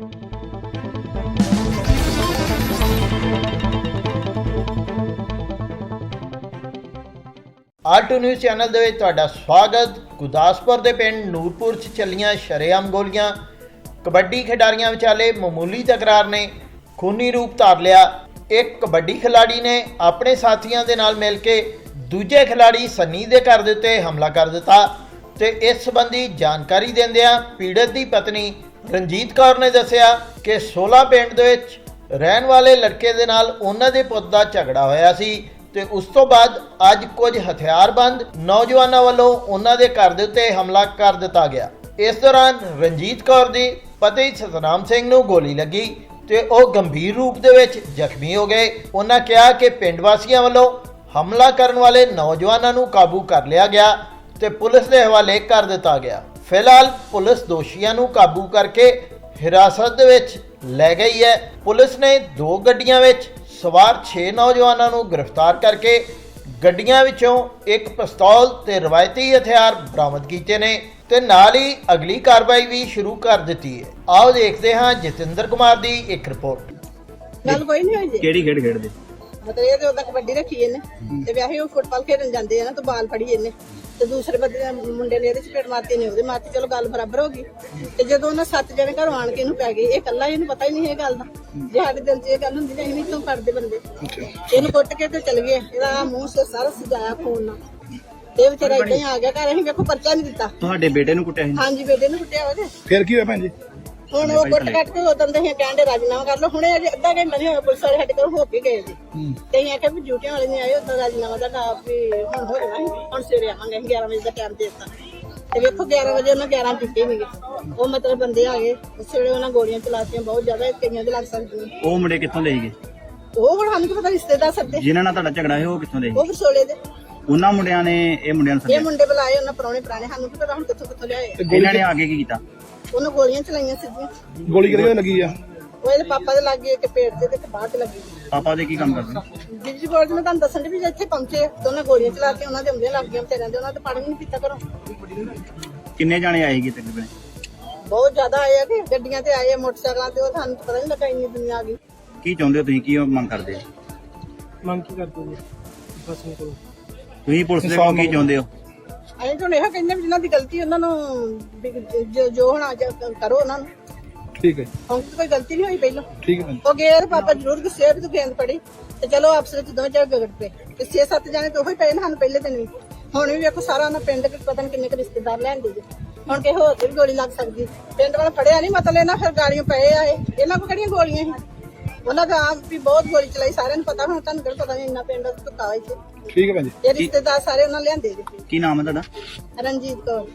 ਆਰਟੂ news channel ਦੇ ਵਿੱਚ ਤੁਹਾਡਾ ਸਵਾਗਤ। ਗੁਰਦਾਸਪੁਰ ਦੇ ਪਿੰਡ ਨੂਰਪੁਰ 'ਚ ਚੱਲੀਆਂ ਸ਼ਰੇਆਮ ਗੋਲੀਆਂ। ਕਬੱਡੀ ਖਿਡਾਰੀਆਂ ਵਿਚਾਲੇ ਮਾਮੂਲੀ ਤਕਰਾਰ ਨੇ। ਖੂਨੀ ਰੂਪ ਧਾਰ ਲਿਆ। ਇੱਕ ਕਬੱਡੀ ਖਿਡਾਰੀ ਨੇ ਆਪਣੇ ਸਾਥੀਆਂ ਦੇ ਨਾਲ ਮਿਲ ਕੇ ਦੂਜੇ ਖਿਡਾਰੀ ਸੰਨੀ ਦੇ ਘਰ ਦੇ ਉੱਤੇ ਹਮਲਾ ਕਰ ਦਿੱਤਾ। ਤੇ ਇਸ ਸੰਬੰਧੀ ਜਾਣਕਾਰੀ ਦਿੰਦਿਆਂ ਪੀੜਤ ਦੀ ਪਤਨੀ ਰਣਜੀਤ ਕੌਰ ਨੇ ਦੱਸਿਆ ਕਿ 16 ਪਿੰਡ ਦੇ ਵਿੱਚ ਰਹਿਣ ਵਾਲੇ ਲੜਕੇ ਦੇ ਨਾਲ ਉਹਨਾਂ ਦੇ ਪੁੱਤ ਦਾ ਝਗੜਾ ਹੋਇਆ ਸੀ ਤੇ ਉਸ ਤੋਂ ਬਾਅਦ ਅੱਜ ਕੁਝ ਹਥਿਆਰਬੰਦ ਨੌਜਵਾਨਾਂ ਵੱਲੋਂ ਉਹਨਾਂ ਦੇ ਘਰ ਦੇ ਉੱਤੇ ਹਮਲਾ ਕਰ ਦਿੱਤਾ ਗਿਆ। ਇਸ ਦੌਰਾਨ ਰਣਜੀਤ ਕੌਰ ਦੀ ਪਤੀ ਸਤਨਾਮ ਸਿੰਘ ਨੂੰ ਗੋਲੀ ਲੱਗੀ ਤੇ ਉਹ ਗੰਭੀਰ ਰੂਪ ਦੇ ਵਿੱਚ ਜ਼ਖਮੀ ਹੋ ਗਏ। ਉਹਨਾਂ ਕਿਹਾ ਕਿ ਪਿੰਡ ਵਾਸੀਆਂ ਵੱਲੋਂ ਹਮਲਾ ਕਰਨ ਵਾਲੇ ਨੌਜਵਾਨਾਂ ਨੂੰ ਕਾਬੂ ਕਰ ਲਿਆ ਗਿਆ ਤੇ ਪੁਲਿਸ ਦੇ ਹਵਾਲੇ ਕਰ ਦਿੱਤਾ ਗਿਆ। ਫਿਲਹਾਲ ਪੁਲਿਸ ਦੋਸ਼ੀਆਂ ਨੂੰ ਕਾਬੂ ਕਰਕੇ ਹਿਰਾਸਤ ਦੇ ਵਿੱਚ ਲੈ ਗਈ ਹੈ। ਪੁਲਿਸ ਨੇ ਦੋ ਗੱਡੀਆਂ ਵਿੱਚ ਸਵਾਰ 6 ਨੌਜਵਾਨਾਂ ਨੂੰ ਗ੍ਰਿਫਤਾਰ ਕਰਕੇ ਗੱਡੀਆਂ ਵਿੱਚੋਂ ਇੱਕ ਪਿਸਤੌਲ ਤੇ ਰਵਾਇਤੀ ਹਥਿਆਰ ਬਰਾਮਦ ਕੀਤੇ ਨੇ ਤੇ ਨਾਲ ਹੀ ਅਗਲੀ ਕਾਰਵਾਈ ਵੀ ਸ਼ੁਰੂ ਕਰ ਦਿੱਤੀ ਹੈ। ਆਓ ਦੇਖਦੇ ਹਾਂ ਜਤਿੰਦਰ ਕੁਮਾਰ ਦੀ ਇੱਕ ਰਿਪੋਰਟ। ਗੱਲ ਕੋਈ ਨਹੀਂ ਹੋਈ ਜੀ। ਕਿਹੜੀ ਖੇਡ ਖੇਡਦੇ? ਮਤਲਬ ਇਹ ਤੇ ਉਹਦਾ ਕਬੱਡੀ ਰੱਖੀ ਇਹਨੇ ਤੇ ਵਿਆਹੇ ਉਹ ਫੁੱਟਬਾਲ ਖੇਡਣ ਜਾਂਦੇ ਆ ਨਾ ਤਾਂ ਬਾਲ ਫੜੀ ਇਹਨੇ। ਤੇ ਦੂਸਰੇ ਬੰਦੇ ਮੁੰਡੇ ਨੇ ਇਹਦੇ ਚਪੇੜ ਮਾਰਤੀ ਨੇ ਉਹਦੇ ਮਾਰਤੀ ਚਲੋ ਗੱਲ ਬਰਾਬਰ ਹੋ ਗਈ। ਤੇ ਜਦੋਂ ਉਹਨਾਂ ਸੱਤ ਜਣੇ ਘਰੋਂ ਆਣ ਕੇ ਇਹਨੂੰ ਪੈ ਗਏ ਇਹ ਇਕੱਲਾ ਇਹਨੂੰ ਪਤਾ ਹੀ ਨਹੀਂ ਇਹ ਗੱਲ ਦਾ। ਜੇ ਸਾਡੇ ਦਿਲ 'ਚ ਇਹ ਗੱਲ ਹੁੰਦੀ ਵੀ ਕਿਉਂ ਕਰਦੇ ਬੰਦੇ? ਇਹਨੂੰ ਕੁੱਟ ਕੇ ਤੇ ਚਲ ਗਏ। ਇਹਦਾ ਮੂੰਹ ਸੇ ਸਾਰਾ ਸਜਾਇਆ ਖੂਨ ਨਾਲ। ਤੇ ਇਹ ਵਿਚਾਰਾ ਇਦਾਂ ਹੀ ਆ ਗਿਆ ਘਰ ਅਸੀਂ ਵੇਖੋ ਪਰਚਾ ਨਹੀਂ ਦਿੱਤਾ। ਤੁਹਾਡੇ ਬੇਟੇ ਨੂੰ ਕੁੱਟਿਆ ਸੀ? ਹਾਂਜੀ ਬੇਟੇ ਨੂੰ ਕੁੱਟਿਆ ਉਹਦੇ। ਫਿਰ ਕੀ ਹੋਇਆ ਭੈਣ ਜੀ? ਹੁਣ ਉਹ ਗੁੱਟ ਕੱਟ ਕੇ ਉਦੋਂ ਦੇ ਕਹਿੰਦੇ ਰਾਜੀਨਾਮਾ ਕਰ ਲਓ। ਹੁਣੇ ਅਜੇ ਅੱਧਾ ਘੰਟਾ ਨਹੀਂ ਹੋਇਆ ਪੁਲਿਸ ਵਾਲੇ ਸਾਡੇ ਕੋਲ ਹੋ ਕੇ ਗਏ ਸੀ ਤੇ ਅਸੀਂ ਆਖਿਆ ਵੀ ਡਿਊਟੀਆਂ ਵਾਲੇ ਨਹੀਂ ਆਏ ਉਦੋਂ ਰਾਜੀਨਾਮਾ ਦਾ ਨਾ ਵੀ ਹੁਣ ਹੋ ਜਾਣਾ ਸੀ। ਹੁਣ ਸਵੇਰੇ ਆਵਾਂਗੇ ਅਸੀਂ 11 ਵਜੇ ਦਾ ਟਾਈਮ ਦੇ ਦਿੱਤਾ ਤੇ ਵੇਖੋ 11 ਵਜੇ ਉਹਨਾਂ 11 ਦਿੱਤੇ ਨਹੀਂਗੇ ਉਹ ਮਤਲਬ ਬੰਦੇ ਆ ਗਏ ਉਸ ਵੇਲੇ ਉਹਨਾਂ ਗੋਲੀਆਂ ਚਲਾਤੀਆਂ ਬਹੁਤ ਜ਼ਿਆਦਾ ਕਈਆਂ ਦੇ ਲੱਗ ਸਕਦੀਆਂ ਉਹ ਮੁੰਡੇ ਕਿੱਥੋਂ ਦੇ ਸੀਗੇ ਉਹ ਹੁਣ ਸਾਨੂੰ ਕੀ ਪਤਾ ਰਿਸ਼ਤੇਦਾਰ ਸੱਦੇ ਜਿਨ੍ਹਾਂ ਨਾਲ ਤੁਹਾਡਾ ਝਗੜਾ ਹੋਇਆ ਉਹ ਕਿੱਥੋਂ ਦੇ ਸੀ ਉਹ ਵਿਸੋਲੇ ਦੇ। ਉਹਨਾਂ ਮੁੰਡਿਆਂ ਨੇ ਇਹ ਮੁੰਡਿਆਂ ਨੂੰ ਇਹ ਸੱਦਿਆ? ਮੁੰਡੇ ਬੁਲਾਏ ਉਹਨਾਂ ਪੁਰਾਣੇ ਪੁਰਾਣੇ ਸਾਨੂੰ ਕੀ ਪਤਾ ਹੁਣ ਕਿੱਥੋਂ ਕਿੱਥੋਂ ਲਿਆਏ ਆ। ਇਹਨਾਂ ਨੇ ਆਗੇ ਕੀ ਕੀਤਾ? ਉਹਨਾਂ ਗੋਲੀਆਂ ਚਲਾਈਆਂ ਸਿੱਧੀਆਂ। ਗੋਲੀ ਕਿਹਦੇ ਲੱਗੀ ਆ? ਉਹ ਇਹਦੇ ਪਾਪਾ ਦੇ ਲੱਗੇ ਇੱਕ ਪੇਟ ਤੇ ਤੇ ਇੱਕ ਬਾਹ ਤੇ ਲੱਗੀ। ਪਾਪਾ ਦੇ ਕੀ ਕੰਮ ਕਰਦੇ? ਬਿਜਲੀ ਬੋਰਡ ਦੇ ਮੈਂ ਤੁਹਾਨੂੰ ਦੱਸਣ ਦੀ ਵੀ ਜੇ ਇੱਥੇ ਪਹੁੰਚੇ ਉਹਨਾਂ ਗੋਲੀਆਂ ਚਲਾ ਕੇ ਉਹਨਾਂ ਦੇ ਅੰਬਲੇ ਲੱਗ ਗਈਆਂ ਵਿਚਾਰਿਆਂ ਦੇ ਉਹਨਾਂ ਤੇ ਪਾਣੀ ਨਹੀਂ ਪੀਤਾ ਕਰੋ ਕਿੰਨੇ ਜਾਣੇ ਆਏ ਸੀਗੇ ਤਕਰੀਬਨ? ਬਹੁਤ ਜ਼ਿਆਦਾ ਆਏ ਆ ਕਿ ਗੱਡੀਆਂ ਤੇ ਆਏ ਆ ਮੋਟਰਸਾਈਕਲਾਂ ਤੇ ਉਹ ਤੁਹਾਨੂੰ ਪਤਾ ਨਹੀਂ ਲੱਗਾ ਇੰਨੀ ਦੁਨੀਆ ਆ ਗਈ। ਕੀ ਚਾਹੁੰਦੇ ਹੋ ਤੁਸੀਂ? ਕੀ ਮੰਗ ਕਰਦੇ ਹੋ? ਮੰਗ ਕੀ ਕਰਦੇ ਜੀ? ਪ੍ਰਸ਼ਾਸਨ ਕੋਲੋਂ। ਤੁਸੀਂ ਪੁਲਿਸ ਦੇ ਕੋਲ ਕੀ ਚਾਹੁੰਦੇ ਹੋ? ਅਸੀਂ ਤਾਂ ਇਹੋ ਕਹਿੰਦੇ ਵੀ ਜਿਨ੍ਹਾਂ ਦੀ ਗਲਤੀ ਉਹਨਾਂ ਨੂੰ ਵੀ ਜੋ ਜੋ ਹੋਣਾ ਕਰੋ ਉਹਨਾਂ ਨੂੰ। ਠੀਕ ਹੈ ਜੀ, ਹੁਣ ਤਾਂ ਕੋਈ ਗਲਤੀ ਨਹੀਂ ਹੋਈ ਪਹਿਲਾਂ। ਠੀਕ ਹੈ ਜੀ। ਉਹ ਗਏ ਤੇ ਪਾਪਾ ਜ਼ਰੂਰ ਗੁੱਸੇ ਵੀ ਤੂੰ ਗੇਂਦ ਫੜੀ। ਤੇ ਚਲੋ ਆਪਸ ਵਿੱਚ ਦੋਵੇਂ ਚਾਰ ਗਗੜ ਪਏ। ਤੇ 6-7 ਜਾਣੇ ਤਾਂ ਉਹੀ ਪਏ ਨੇ ਸਾਨੂੰ ਪਹਿਲੇ ਦਿਨ ਵੀ। ਹੁਣ ਵੀ ਵੇਖੋ ਸਾਰਾ ਉਹਨਾਂ ਪਿੰਡ ਦੇ ਪਤਾ ਨਹੀਂ ਕਿੰਨੇ ਕੁ ਰਿਸ਼ਤੇਦਾਰ ਲੈਂਦੇ ਜੀ ਹੁਣ ਕਿਸੇ ਹੋਰ ਤੇ ਵੀ ਗੋਲੀ ਲੱਗ ਸਕਦੀ। ਪਿੰਡ ਵਾਲਾ ਫੜਿਆ ਨਹੀਂ ਮਤਲਬ ਇਹਨਾਂ ਫਿਰ ਗਾੜੀਆਂ ਪਏ ਆਏ ਇਹਨਾਂ ਕੋ ਕਿਹੜੀਆਂ ਗੋਲੀਆਂ ਸੀ? ਉਹਨਾਂ ਦਾ ਆਪ ਵੀ ਬਹੁਤ ਗੋਲੀ ਚਲਾਈ ਸਾਰਿਆਂ ਨੂੰ ਪਤਾ ਹੁਣ ਤੁਹਾਨੂੰ ਕਿਹੜਾ ਪਤਾ ਨਹੀਂ ਇੰਨਾ ਪਿੰਡ ਧੁੱਕਾ ਇੱਥੇ। ਠੀਕ ਹੈ ਭੈਣ ਜੀ। ਇਹ ਰਿਸ਼ਤੇਦਾਰ ਸਾਰੇ ਉਹਨਾਂ ਲਿਆਂਦੇ ਜੀ ਕੀ ਨਾਮ ਹੈ ਤੁਹਾਡਾ? ਰਣਜੀਤ ਕੌਰ।